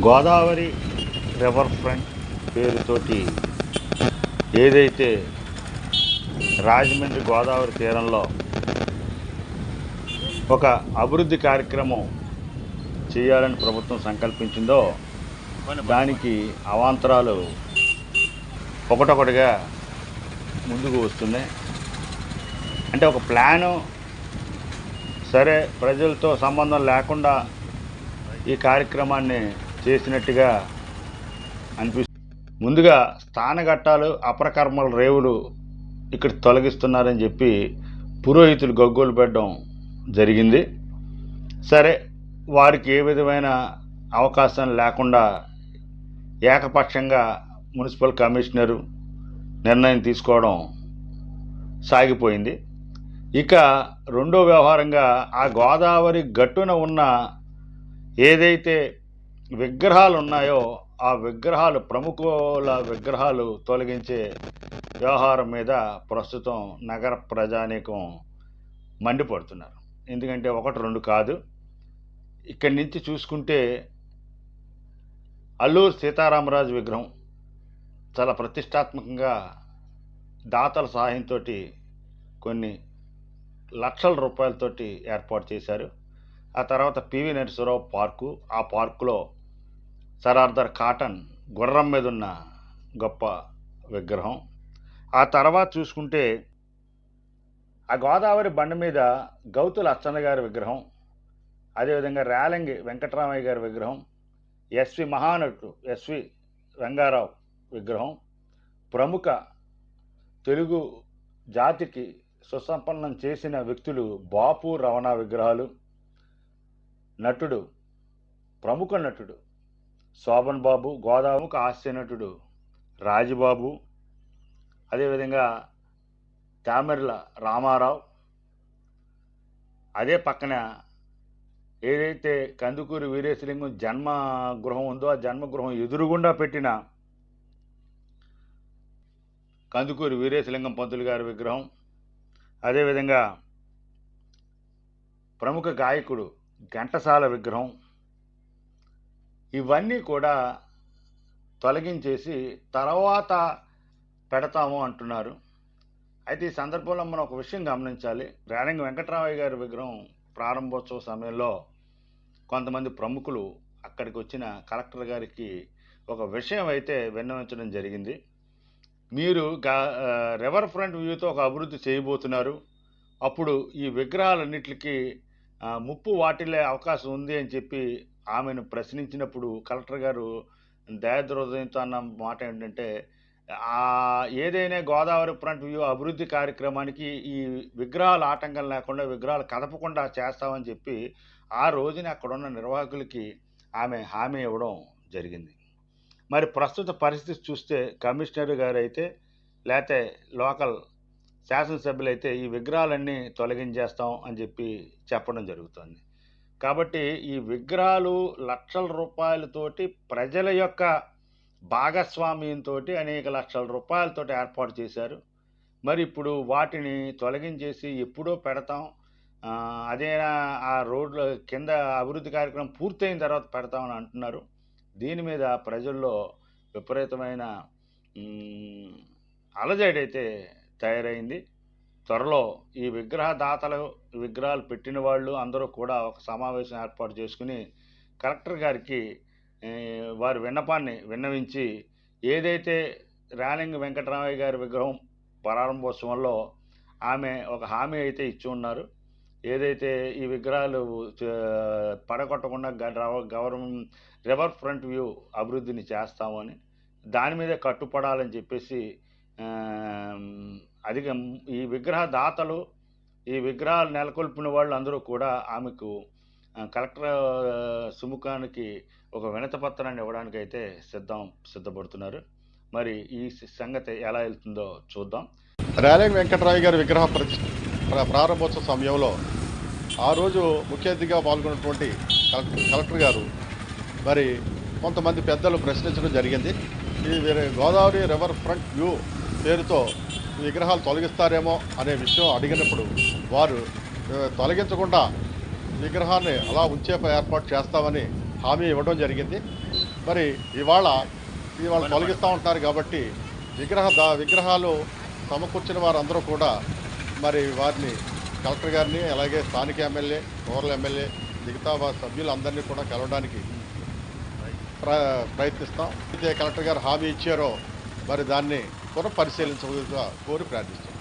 Godavari river front పేరుతోటి ఏదైతే రాజమండ్రి గోదావరి తీరంలో ఒక అభివృద్ధి కార్యక్రమం చేయాలని ప్రభుత్వం సంకల్పించిందో దానికి అవాంతరాలు ఒకటొకటిగా ముందుకు వస్తున్నాయి. అంటే ఒక ప్లాను సరే ప్రజలతో సంబంధం లేకుండా ఈ కార్యక్రమాన్ని చేసినట్టుగా అనిపిస్తుంది. ముందుగా స్థానఘట్టాలు అపరకర్మల రేవులు ఇక్కడ తొలగిస్తున్నారని చెప్పి పురోహితులు గగ్గోలు పెట్టడం జరిగింది. సరే వారికి ఏ విధమైన అవకాశం లేకుండా ఏకపక్షంగా మున్సిపల్ కమిషనరు నిర్ణయం తీసుకోవడం సాగిపోయింది. ఇక రెండో వ్యవహారంగా ఆ గోదావరి గట్టున ఉన్న ఏదైతే విగ్రహాలు ఉన్నాయో ఆ విగ్రహాలు ప్రముఖుల విగ్రహాలు తొలగించే వ్యవహారం మీద ప్రస్తుతం నగర ప్రజానీకం మండిపడుతున్నారు. ఎందుకంటే ఒకటి రెండు కాదు. ఇక్కడి నుంచి చూసుకుంటే అల్లూరు సీతారామరాజు విగ్రహం చాలా ప్రతిష్టాత్మకంగా దాతల సహాయంతో కొన్ని లక్షల రూపాయలతోటి ఏర్పాటు చేశారు. ఆ తర్వాత పివి నరసింహరావు పార్కు ఆ పార్కులో సరార్దర్ కాటన్ గుర్రం మీద ఉన్న గొప్ప విగ్రహం. ఆ తర్వాత చూసుకుంటే ఆ గోదావరి బండ మీద గౌతుల అచ్చన్న గారి విగ్రహం అదేవిధంగా రేలంగి వెంకటరామయ్య గారి విగ్రహం ఎస్వి మహానటుడు ఎస్వి రంగారావు విగ్రహం ప్రముఖ తెలుగు జాతికి సుసంపన్నం చేసిన వ్యక్తులు బాపు రమణ విగ్రహాలు నటుడు ప్రముఖ నటుడు శోభన్ బాబు గోదావరికి హాస్య నటుడు రాజుబాబు అదేవిధంగా తామెర్ల రామారావు. అదే పక్కన ఏదైతే కందుకూరి వీరేశలింగం జన్మ గృహం ఉందో ఆ జన్మగృహం ఎదురుగుండా పెట్టిన కందుకూరి వీరేశలింగం పంతులు గారి విగ్రహం అదేవిధంగా ప్రముఖ గాయకుడు ఘంటసాల విగ్రహం ఇవన్నీ కూడా తొలగించేసి తర్వాత పెడతాము అంటున్నారు. అయితే ఈ సందర్భంలో మనం ఒక విషయం గమనించాలి. రేణంగి వెంకటరామయ్య గారి విగ్రహం ప్రారంభోత్సవ సమయంలో కొంతమంది ప్రముఖులు అక్కడికి వచ్చిన కలెక్టర్ గారికి ఒక విషయం అయితే విన్నవించడం జరిగింది. మీరు గా రివర్ ఫ్రంట్ వ్యూతో ఒక అభివృద్ధి చేయబోతున్నారు. అప్పుడు ఈ విగ్రహాలన్నిటికీ ముప్పు వాటిల్లే అవకాశం ఉంది అని చెప్పి ఆమెను ప్రశ్నించినప్పుడు కలెక్టర్ గారు దయాద్రోదయంతో అన్న మాట ఏంటంటే ఆ ఏదైనా గోదావరి ఫ్రంట్ వ్యూ అభివృద్ధి కార్యక్రమానికి ఈ విగ్రహాలు ఆటంకం లేకుండా విగ్రహాలు కదపకుండా చేస్తామని చెప్పి ఆ రోజున అక్కడ ఉన్న నిర్వాహకులకి ఆమె హామీ ఇవ్వడం జరిగింది. మరి ప్రస్తుత పరిస్థితి చూస్తే కమిషనర్ గారు అయితే లేకపోతే లోకల్ శాసనసభ్యులు అయితే ఈ విగ్రహాలన్నీ తొలగించేస్తాం అని చెప్పి చెప్పడం జరుగుతుంది. కాబట్టి ఈ విగ్రహాలు లక్షల రూపాయలతోటి ప్రజల యొక్క భాగస్వామ్యంతో అనేక లక్షల రూపాయలతోటి ఏర్పాటు చేశారు. మరి ఇప్పుడు వాటిని తొలగించేసి ఎప్పుడో పెడతాం. అదేనా అదే ఆ రోడ్ల కింద అభివృద్ధి కార్యక్రమం పూర్తయిన తర్వాత పెడతామని అంటున్నారు. దీని మీద ప్రజల్లో విపరీతమైన అలజడైతే అయితే తయారైంది. త్వరలో ఈ విగ్రహ దాతలు విగ్రహాలు పెట్టిన వాళ్ళు అందరూ కూడా ఒక సమావేశం ఏర్పాటు చేసుకుని కలెక్టర్ గారికి వారి విన్నపాన్ని విన్నవించి ఏదైతే రాలింగ వెంకటరామయ్య గారి విగ్రహం ప్రారంభోత్సవంలో ఆమె ఒక హామీ అయితే ఇచ్చి ఉన్నారు. ఏదైతే ఈ విగ్రహాలు పడగొట్టకుండా గవర్నమెంట్ రివర్ ఫ్రంట్ వ్యూ అభివృద్ధిని చేస్తామని దాని మీదే కట్టుపడాలని చెప్పేసి అది ఈ విగ్రహ దాతలు ఈ విగ్రహాలు నెలకొల్పిన వాళ్ళు అందరూ కూడా ఆమెకు కలెక్టర్ సుముఖానికి ఒక వినత పత్రాన్ని ఇవ్వడానికి అయితే సిద్ధం సిద్ధపడుతున్నారు. మరి ఈ సంగతి ఎలా వెళ్తుందో చూద్దాం. రేలంగి వెంకటరావు గారి విగ్రహ ప్రతి ప్రారంభోత్సవ సమయంలో ఆ రోజు ముఖ్య అతిథిగా పాల్గొన్నటువంటి కలెక్టర్ కలెక్టర్ గారు మరి కొంతమంది పెద్దలు ప్రశ్నించడం జరిగింది. ఈ గోదావరి రివర్ ఫ్రంట్ వ్యూ పేరుతో విగ్రహాలు తొలగిస్తారేమో అనే విషయం అడిగినప్పుడు వారు తొలగించకుండా విగ్రహాన్ని అలా ఉంచే ఏర్పాటు చేస్తామని హామీ ఇవ్వడం జరిగింది. మరి ఇవాళ ఇవాళ తొలగిస్తూ ఉంటారు కాబట్టి విగ్రహ దా- విగ్రహాలు సమకూర్చిన వారందరూ కూడా మరి వారిని కలెక్టర్ గారిని అలాగే స్థానిక ఎమ్మెల్యే రూరల్ ఎమ్మెల్యే మిగతా సభ్యులందరినీ కూడా కలవడానికి ప్ర ప్రయత్నిస్తాం. అయితే కలెక్టర్ గారు హామీ ఇచ్చారో మరి దాన్ని కూడా పరిశీలించవలసిందిగా కోరి ప్రార్థిస్తున్నాం.